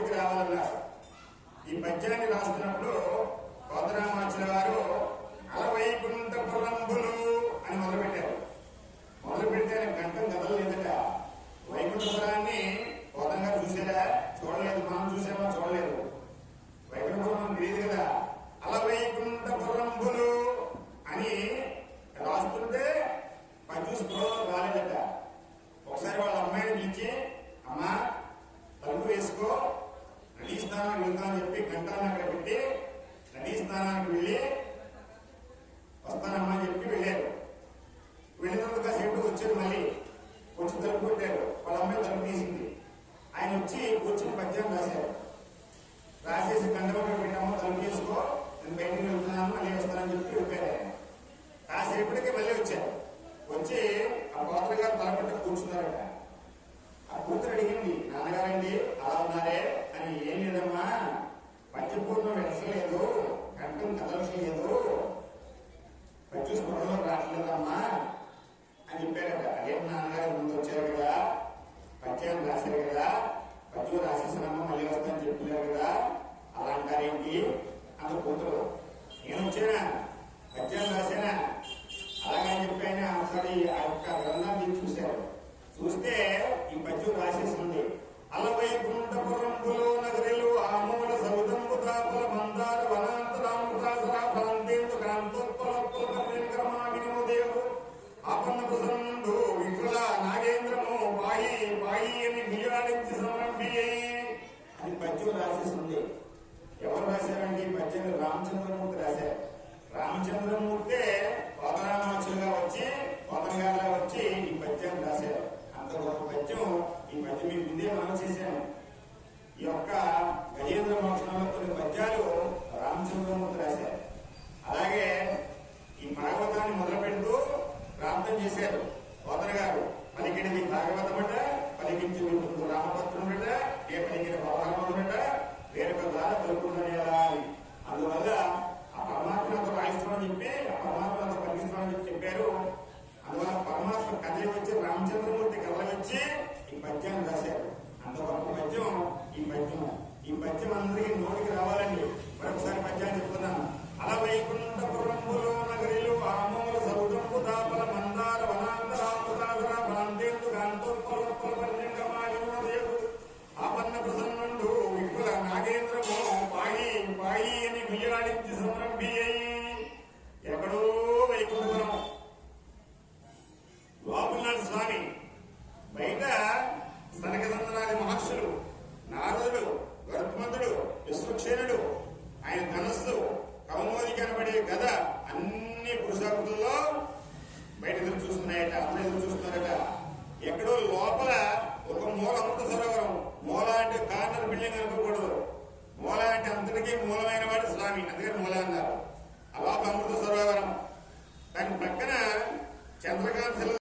ముందుకు రావాలన్నారు ఈ పద్యాన్ని రాస్తున్నప్పుడు కోదరామాచుల వారు అలవైకుంఠపురంభులు అని మొదలుపెట్టారు. మొదలు పెడితే గంటం కదలలేదట. వైకుంఠపురాన్ని కోదంగా చూసారా చూడలేదు. మనం చూసామా? చూడలేదు. వైకుంఠపురం లేదు కదా. అలవైకుంఠపురంభులు అని రాస్తుంటే పద్య స్పృహ రాలేదట. స్నానానికి వెళ్తానని చెప్పి గంటాన్ని అక్కడ పెట్టి నదీ స్నానానికి వెళ్ళి వస్తానమ్మా అని చెప్పి వెళ్ళారు. వెళ్ళినందుక సేపు వచ్చారు మళ్ళీ. వచ్చి తలుపు కొట్టారు. వాళ్ళ అమ్మాయి తలుపు తీసింది. ఆయన వచ్చి కూర్చుని పద్యం రాశారు రాసేసి కండపక్కడ పెట్టాము తలుపు చేసుకో నేను బయటికి వెళ్తున్నాను మళ్ళీ వస్తానని చెప్పి వెళ్ళారు ఆయన కాసేపటికి మళ్ళీ వచ్చారు వచ్చి ఆ కోతల గారు తలపట్ట కూర్చున్నారట ఆ కూతురు అడిగింది నాన్నగారండి అలా ఉన్నారే అని ఏం లేదమ్మా పచ్చపూర్ణం వెనసలేదు కంఠం కదలట్లేదు పచ్చి స్పృహలో రావట్లేదమ్మా అని చెప్పారట అదేం నాన్నగారు ముందు వచ్చారు కదా పద్యాన్ని రాశారు కదా పద్యం రాసేసానమ్మా మళ్ళీ వస్తానని చెప్పారు కదా అలా నేను అంత కూతురు. నేను వచ్చానా పద్యం రాశానా అలాగని చెప్పి ఆయన ఒకసారి ఆ యొక్క గ్రంథాన్ని చూశారు. చూస్తే ఈ పద్యం రాసేసింది అలవై అలవైకుంఠపురంబులో నగరిలు ఆమూల సముదంబు తాపల మందార వనాంతరామృతాసరా ఫలంతేందు కాంతోత్పలత్తుల పరిక్రమాగినము దేవు. ఆపన్న ప్రసన్నుడు విఠల నాగేంద్రము బాయి బాయి అని బియ్యాడించి సమరంభి అని పద్యం రాసేసింది ఎవరు రాశారండి? ఈ రామచంద్రమూర్తి రాశారు. రామచంద్రమూర్తే పదరామాచులుగా వచ్చి కోదంగారుగా వచ్చి ఈ పద్యాన్ని రాశారు. అంత గొప్ప పద్యం. ఈ పద్యం మీ ముందే మనం చేశాను ఈ యొక్క గజేంద్ర మోక్షంలో కొన్ని పద్యాలు రామచంద్రమూర్తి రాశారు. అలాగే ఈ భాగవతాన్ని మొదలు పెడుతూ ప్రార్థన చేశారు కోదర గారు. పలికినది భాగవతమట పలికించి వింటుంది రామభద్రుడట ఏ పలికిన బలరాముడట వేరొక ద్వారా పలుకున్నది కదా అని అందువల్ల ఆ పరమాత్మతో రాయిస్తామని చెప్పి ఆ పరమాత్మతో పలికిస్తామని చెప్పి చెప్పారు. అందువల్ల పరమాత్మ కథలు వచ్చి రామచంద్రమూర్తి కథలు వచ్చి ఈ పద్యాన్ని రాశారు. అంత పద్యం ఈ పద్యం ఈ పద్యం అందరికీ నోటికి రావాలి. పాయి అని బియ్యాడించి సంరంభి అయి ఎక్కడో వైకుంఠపురం. లోపలనాడు స్వామి. బయట సనకనందనాది మహర్షులు నారదుడు గరుత్మంతుడు విశ్వక్షేణుడు ఆయన ధనస్సు కవమోది కనబడే గద అన్ని పురుషాకృతుల్లో బయట ఎదురు చూస్తున్నాయట అందరూ ఎదురు చూస్తున్నారట. ఎక్కడో లోపల ఒక మూల అమృత సరోవరం మూల అంటే కార్నర్ బిల్డింగ్ అనుకోకూడదు మూల అంటే మూలమైన వాడు స్వామి అందుకని మూల అన్నారు. అలా అమృత సరోవరం దాని పక్కన చంద్రకాంతలు